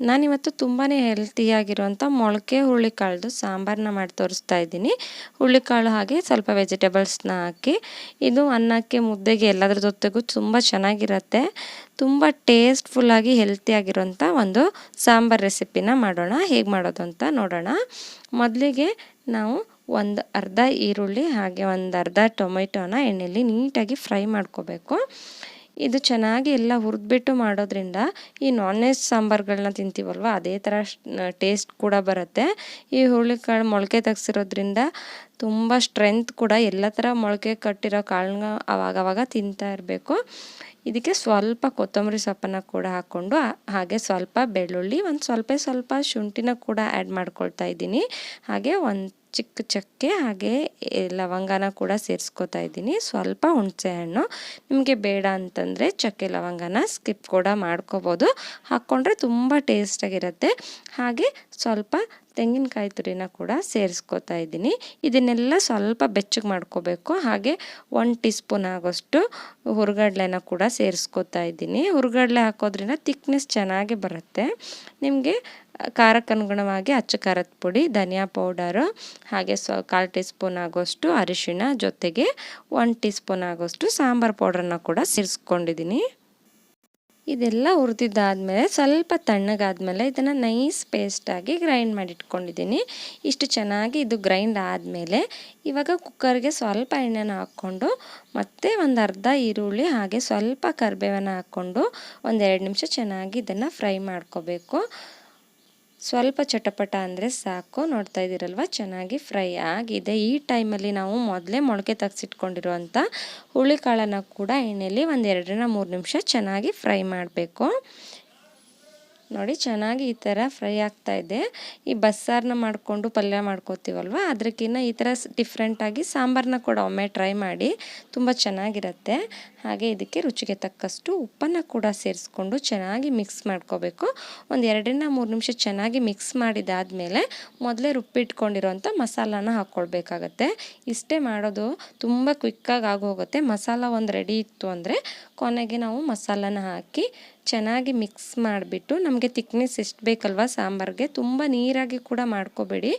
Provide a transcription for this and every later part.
ನಾನಿವತ್ತು ತುಂಬಾ ಹೆಲ್ತಿಯಾಗಿರುವಂಥ ಮೊಳಕೆ ಹುರುಳಿಕಾಳ್ದು ಸಾಂಬಾರನ್ನ ಮಾಡಿ ತೋರಿಸ್ತಾ ಇದ್ದೀನಿ. ಹುರುಳಿಕಾಳು ಹಾಗೆ ಸ್ವಲ್ಪ ವೆಜಿಟೇಬಲ್ಸ್ನ ಹಾಕಿ, ಇದು ಅನ್ನಕ್ಕೆ, ಮುದ್ದೆಗೆ ಎಲ್ಲದರ ಜೊತೆಗೂ ತುಂಬ ಚೆನ್ನಾಗಿರುತ್ತೆ. ತುಂಬ ಟೇಸ್ಟ್ಫುಲ್ಲಾಗಿ ಹೆಲ್ತಿಯಾಗಿರೋಂಥ ಒಂದು ಸಾಂಬಾರ್ ರೆಸಿಪಿನ ಮಾಡೋಣ. ಹೇಗೆ ಮಾಡೋದು ಅಂತ ನೋಡೋಣ. ಮೊದಲಿಗೆ ನಾವು ಒಂದು ಅರ್ಧ ಈರುಳ್ಳಿ ಹಾಗೆ ಒಂದು ಅರ್ಧ ಟೊಮೆಟೊನ ಎಣ್ಣೆಯಲ್ಲಿ ನೀಟಾಗಿ ಫ್ರೈ ಮಾಡ್ಕೋಬೇಕು. ಇದು ಚೆನ್ನಾಗಿ ಎಲ್ಲ ಹುರಿದ್ಬಿಟ್ಟು ಮಾಡೋದ್ರಿಂದ ಈ ನಾನ್ ವೆಜ್ ಸಾಂಬಾರ್ಗಳನ್ನ ತಿಂತೀವಲ್ವ? ಅದೇ ಥರ ಟೇಸ್ಟ್ ಕೂಡ ಬರುತ್ತೆ. ಈ ಹುರುಳಿಕಾಳು ಮೊಳಕೆ ತೆಗ್ಸಿರೋದ್ರಿಂದ ತುಂಬ ಸ್ಟ್ರೆಂತ್ ಕೂಡ ಎಲ್ಲ ಥರ ಮೊಳಕೆ ಕಟ್ಟಿರೋ ಕಾಳನ್ನ ಅವಾಗವಾಗ ತಿಂತಾ ಇರಬೇಕು. ಇದಕ್ಕೆ ಸ್ವಲ್ಪ ಕೊತ್ತಂಬರಿ ಸೊಪ್ಪನ್ನು ಕೂಡ ಹಾಕ್ಕೊಂಡು ಹಾಗೆ ಸ್ವಲ್ಪ ಬೆಳ್ಳುಳ್ಳಿ, ಒಂದು ಸ್ವಲ್ಪ ಸ್ವಲ್ಪ ಶುಂಠಿನ ಕೂಡ ಆ್ಯಡ್ ಮಾಡ್ಕೊಳ್ತಾ ಇದ್ದೀನಿ. ಹಾಗೆ ಒಂದು ಚಿಕ್ಕ ಚಕ್ಕೆ ಹಾಗೆ ಲವಂಗನ ಕೂಡ ಸೇರಿಸ್ಕೊತಾ ಇದ್ದೀನಿ. ಸ್ವಲ್ಪ ಹುಣಸೆ ಹಣ್ಣು. ನಿಮಗೆ ಬೇಡ ಅಂತಂದರೆ ಚಕ್ಕೆ, ಲವಂಗನ ಸ್ಕಿಪ್ ಕೂಡ ಮಾಡ್ಕೋಬೋದು. ಹಾಕ್ಕೊಂಡ್ರೆ ತುಂಬ ಟೇಸ್ಟಾಗಿರುತ್ತೆ ಹಾಗೆ ಸ್ವಲ್ಪ ತೆಂಗಿನಕಾಯಿ ತುರಿನ ಕೂಡ ಸೇರಿಸ್ಕೋತಾ ಇದ್ದೀನಿ. ಇದನ್ನೆಲ್ಲ ಸ್ವಲ್ಪ ಬೆಚ್ಚಗೆ ಮಾಡ್ಕೋಬೇಕು. ಹಾಗೆ ಒನ್ ಟೀ ಸ್ಪೂನ್ ಆಗೋಷ್ಟು ಹುರ್ಗಡ್ಲೆನ ಕೂಡ ಸೇರಿಸ್ಕೋತಾ ಇದ್ದೀನಿ. ಹುರ್ಗಡ್ಲೆ ಹಾಕೋದ್ರಿಂದ ತಿಕ್ನೆಸ್ ಚೆನ್ನಾಗಿ ಬರುತ್ತೆ. ನಿಮಗೆ ಖಾರಕ್ಕನುಗುಣವಾಗಿ ಅಚ್ಚ ಖಾರದ ಪುಡಿ, ಧನಿಯಾ ಪೌಡರು, ಹಾಗೆ ಸ್ವ ಕಾಲು ಟೀ ಸ್ಪೂನ್ ಆಗೋಷ್ಟು ಅರಿಶಿಣ ಜೊತೆಗೆ ಒನ್ ಟೀ ಸ್ಪೂನ್ ಆಗೋಷ್ಟು ಸಾಂಬಾರು ಪೌಡ್ರನ್ನ ಕೂಡ ಸೇರಿಸ್ಕೊಂಡಿದ್ದೀನಿ. ಇದೆಲ್ಲ ಹುರಿದಿದ್ದಾದಮೇಲೆ ಸ್ವಲ್ಪ ತಣ್ಣಗಾದಮೇಲೆ ಇದನ್ನು ನೈಸ್ ಪೇಸ್ಟಾಗಿ ಗ್ರೈಂಡ್ ಮಾಡಿಟ್ಕೊಂಡಿದ್ದೀನಿ. ಇಷ್ಟು ಚೆನ್ನಾಗಿ ಇದು ಗ್ರೈಂಡ್ ಆದಮೇಲೆ ಇವಾಗ ಕುಕ್ಕರ್ಗೆ ಸ್ವಲ್ಪ ಎಣ್ಣೆನ ಹಾಕ್ಕೊಂಡು ಮತ್ತೆ ಒಂದು ಅರ್ಧ ಈರುಳ್ಳಿ ಹಾಗೆ ಸ್ವಲ್ಪ ಕರಿಬೇವನ್ನ ಹಾಕ್ಕೊಂಡು ಒಂದೆರಡು ನಿಮಿಷ ಚೆನ್ನಾಗಿ ಇದನ್ನು ಫ್ರೈ ಮಾಡ್ಕೋಬೇಕು. ಸ್ವಲ್ಪ ಚಟಪಟ ಅಂದರೆ ಸಾಕು. ನೋಡ್ತಾ ಇದ್ದೀರಲ್ವ? ಚೆನ್ನಾಗಿ ಫ್ರೈ ಆಗಿದೆ. ಈ ಟೈಮಲ್ಲಿ ನಾವು ಮೊದಲೇ ಮೊಳಕೆ ತೆಗ್ಸಿಟ್ಕೊಂಡಿರುವಂಥ ಹುಳಿಕಾಳನ್ನು ಕೂಡ ಎಣ್ಣೆಯಲ್ಲಿ ಒಂದು ಎರಡರಿಂದ ಮೂರು ನಿಮಿಷ ಚೆನ್ನಾಗಿ ಫ್ರೈ ಮಾಡಬೇಕು. ನೋಡಿ, ಚೆನ್ನಾಗಿ ಈ ಥರ ಫ್ರೈ ಆಗ್ತಾ ಇದೆ. ಈ ಬಸ್ಸಾರನ್ನ ಮಾಡಿಕೊಂಡು ಪಲ್ಯ ಮಾಡ್ಕೋತೀವಲ್ವ? ಅದಕ್ಕಿಂತ ಈ ಥರ ಡಿಫ್ರೆಂಟಾಗಿ ಸಾಂಬಾರನ್ನ ಕೂಡ ಒಮ್ಮೆ ಟ್ರೈ ಮಾಡಿ ತುಂಬ ಚೆನ್ನಾಗಿರುತ್ತೆ. ಹಾಗೆ ಇದಕ್ಕೆ ರುಚಿಗೆ ತಕ್ಕಷ್ಟು ಉಪ್ಪನ್ನು ಕೂಡ ಸೇರಿಸ್ಕೊಂಡು ಚೆನ್ನಾಗಿ ಮಿಕ್ಸ್ ಮಾಡ್ಕೋಬೇಕು. ಒಂದು ಎರಡರಿಂದ ಮೂರು ನಿಮಿಷ ಚೆನ್ನಾಗಿ ಮಿಕ್ಸ್ ಮಾಡಿದಾದಮೇಲೆ ಮೊದಲೇ ರುಬ್ಬಿಟ್ಕೊಂಡಿರೋಂಥ ಮಸಾಲಾನ ಹಾಕ್ಕೊಳ್ಬೇಕಾಗತ್ತೆ. ಇಷ್ಟೇ ಮಾಡೋದು ತುಂಬ ಕ್ವಿಕ್ಕಾಗಿ ಆಗೋಗುತ್ತೆ. ಮಸಾಲ ಒಂದು ರೆಡಿ ಇತ್ತು ಅಂದರೆ ಕೊನೆಗೆ ನಾವು ಮಸಾಲಾನ ಹಾಕಿ ಚೆನ್ನಾಗಿ ಮಿಕ್ಸ್ ಮಾಡಿಬಿಟ್ಟು ನಮಗೆ ತಿಕ್ನೆಸ್ ಎಷ್ಟು ಬೇಕಲ್ವ? ಸಾಂಬಾರಿಗೆ ತುಂಬ ನೀರಾಗಿ ಕೂಡ ಮಾಡ್ಕೋಬೇಡಿ.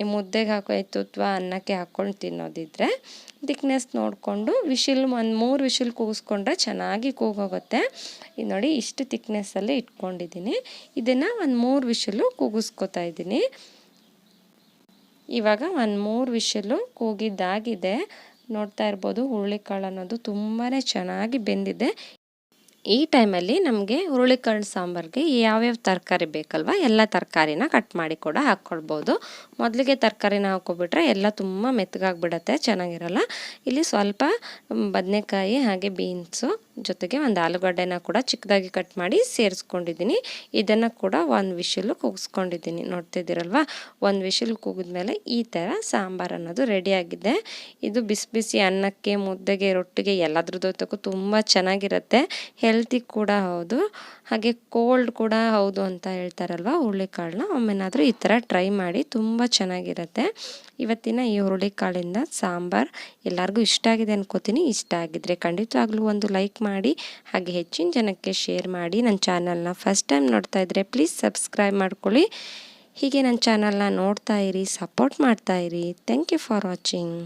ಈ ಮುದ್ದೆಗೆ ಹಾಕೋಯ್ತು ಅಥವಾ ಅನ್ನಕ್ಕೆ ಹಾಕ್ಕೊಂಡು ತಿನ್ನೋದಿದ್ರೆ ತಿಕ್ನೆಸ್ ನೋಡಿಕೊಂಡು ವಿಶಿಲ್ ಒಂದು ಮೂರು ವಿಶಿಲ್ ಕೂಗಿಸ್ಕೊಂಡ್ರೆ ಚೆನ್ನಾಗಿ ಕೂಗೋಗುತ್ತೆ. ಇದು ನೋಡಿ ಇಷ್ಟು ತಿಕ್ನೆಸ್ಸಲ್ಲಿ ಇಟ್ಕೊಂಡಿದ್ದೀನಿ. ಇದನ್ನು ಒಂದು ಮೂರು ವಿಶಿಲು ಕೂಗಿಸ್ಕೊತಾ ಇದ್ದೀನಿ. ಇವಾಗ ಒಂದು ಮೂರು ವಿಶಿಲು ಕೂಗಿದ್ದಾಗಿದೆ. ನೋಡ್ತಾ ಇರ್ಬೋದು ಹುರುಳಿಕಾಳು ಅನ್ನೋದು ತುಂಬಾ ಚೆನ್ನಾಗಿ ಬೆಂದಿದೆ. ಈ ಟೈಮಲ್ಲಿ ನಮಗೆ ಹುರುಳಿಕಾಳು ಸಾಂಬಾರಿಗೆ ಯಾವ್ಯಾವ ತರಕಾರಿ ಬೇಕಲ್ವ ಎಲ್ಲ ತರಕಾರಿನ ಕಟ್ ಮಾಡಿ ಕೂಡ ಹಾಕ್ಕೊಳ್ಬೋದು ಮೊದಲಿಗೆ ತರಕಾರಿನ ಹಾಕ್ಕೊಬಿಟ್ರೆ ಎಲ್ಲ ತುಂಬ ಮೆತ್ತಗಾಗ್ಬಿಡತ್ತೆ ಚೆನ್ನಾಗಿರಲ್ಲ. ಇಲ್ಲಿ ಸ್ವಲ್ಪ ಬದನೆಕಾಯಿ ಹಾಗೆ ಬೀನ್ಸು, ಜೊತೆಗೆ ಒಂದು ಆಲೂಗಡ್ಡೆನ ಕೂಡ ಚಿಕ್ಕದಾಗಿ ಕಟ್ ಮಾಡಿ ಸೇರಿಸ್ಕೊಂಡಿದ್ದೀನಿ. ಇದನ್ನು ಕೂಡ ಒಂದು ವಿಷಲು ಕೂಗಿಸ್ಕೊಂಡಿದ್ದೀನಿ. ನೋಡ್ತಿದ್ದೀರಲ್ವ? ಒಂದು ವಿಶಿಲ್ ಕೂಗಿದ್ಮೇಲೆ ಈ ಥರ ಸಾಂಬಾರು ಅನ್ನೋದು ರೆಡಿಯಾಗಿದೆ ಇದು ಬಿಸಿ ಬಿಸಿ ಅನ್ನಕ್ಕೆ, ಮುದ್ದೆಗೆ, ರೊಟ್ಟಿಗೆ ಎಲ್ಲದ್ರ ಜೊತೆಗೂ ತುಂಬ ಚೆನ್ನಾಗಿರುತ್ತೆ. ಹೆಲ್ತಿ ಕೂಡ ಹೌದು. ಹಾಗೆ ಕೋಲ್ಡ್ ಕೂಡ ಹೌದು ಅಂತ ಹೇಳ್ತಾರಲ್ವ ಹುರುಳಿಕಾಳನ್ನ? ಒಮ್ಮೆನಾದರೂ ಈ ಥರ ಟ್ರೈ ಮಾಡಿ ತುಂಬ ಚೆನ್ನಾಗಿರುತ್ತೆ. ಇವತ್ತಿನ ಈ ಹುರುಳಿಕಾಳಿಂದ ಸಾಂಬಾರು ಎಲ್ಲರಿಗೂ ಇಷ್ಟ ಆಗಿದೆ ಅನ್ಕೋತೀನಿ. ಇಷ್ಟ ಆಗಿದ್ರೆ ಖಂಡಿತವಾಗ್ಲೂ ಒಂದು ಲೈಕ್ ಮಾಡಿ, ಹಾಗೆ ಹೆಚ್ಚಿನ ಜನಕ್ಕೆ ಶೇರ್ ಮಾಡಿ. ನನ್ನ ಚಾನಲ್ನ ಫಸ್ಟ್ ಟೈಮ್ ನೋಡ್ತಾ ಇದ್ದರೆ ಪ್ಲೀಸ್ ಸಬ್ಸ್ಕ್ರೈಬ್ ಮಾಡ್ಕೊಳ್ಳಿ. ಹೀಗೆ ನನ್ನ ಚಾನಲ್ನ ನೋಡ್ತಾ ಇರಿ ಸಪೋರ್ಟ್ ಮಾಡ್ತಾ ಇರಿ. Thank you for watching